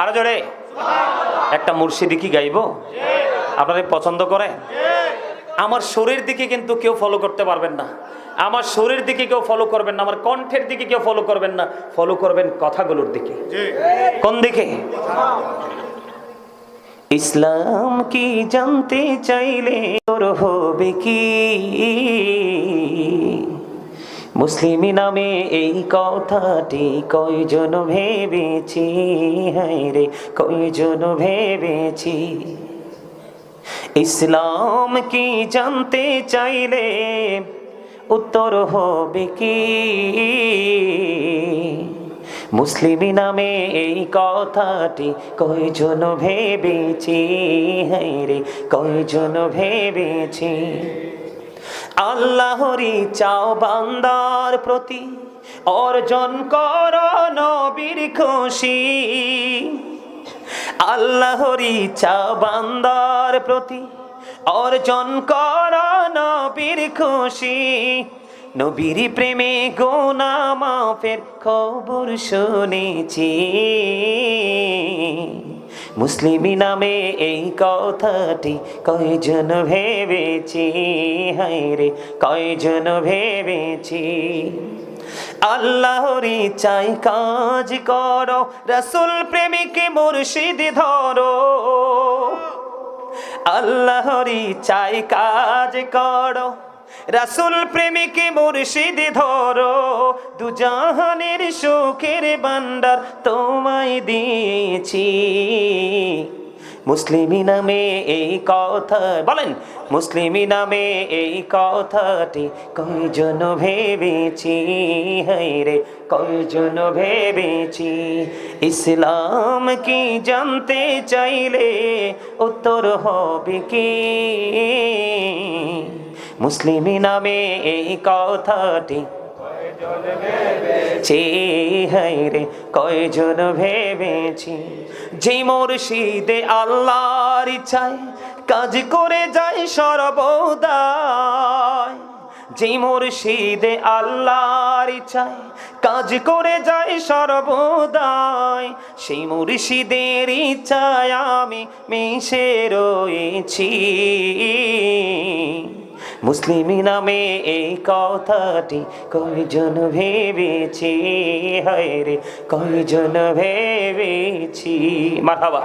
আরও জোরে। একটা মুর্শিদি কি গাইবো? আপনারা পছন্দ করে? আমার শরীর দিকে কিন্তু কেউ ফলো করতে পারবেন না। আমার শরীর দিকে কেউ ফলো করবেন না। আমার কণ্ঠের দিকে কেউ ফলো করবেন না। ফলো করবেন কথাগুলোর দিকে। কোন দিকে? ইসলাম কি জানতে চাইলে তোর হবে কি? মুসলিমি নামে এই কথাটি কয়জন ভেবেছি? হায় রে, কয়জন ভেবেছি? ইসলাম কি জানতে চাইলে উত্তর হবে কি? মুসলিমি নামে এই কথাটি কয়জন ভেবেছি? হায় রে, কয়জন ভেবেছি? আল্লাহরি চাও বান্দার প্রতি। অর্জন কর নবীর খুশি। আল্লাহরি চা বান্দার প্রতি। অর্জন কর নবীর খুশি। নবীর প্রেমে গোনা মাফের খবর শুনেছি। মুসলিমি নামে এই কথাটি কয়জন ভেবেছি? হায় রে কয়জন ভেবেছি? আল্লাহরি চাই কাজ করো, রসুল প্রেমিকে মুর্শিদ ধরো। আল্লাহরি চাই কাজ করো রাসুল প্রেমিকে মুর্শিদ ধরো, দুজাহানের সুখের বান্ডার তোমায় দিয়েছি। মুসলিমি নামে এই কথা, বলেন, মুসলিমি নামে এই কথাটি কয়জন ভেবেছি? রে, কয়জন ভেবেছি? ইসলাম কি জানতে চাইলে উত্তর হবে কি? মুসলিমি নামে এই কথাটি রে, কয়জন ভেবেছি? যে মুর্শিদে আল্লাহর ইচ্ছায় কাজ করে যায় সর্বদায় যে মুর্শিদে আল্লাহর ইচ্ছায় কাজ করে যায় সর্বদাই, সেই মুর্শিদের ইচ্ছায় আমি মিশে রয়েছি। মুসলিমি নামে এই কথাটি কয়জন ভেবেছি? হায় রে কয়জন ভেবেছি? মারহাবা।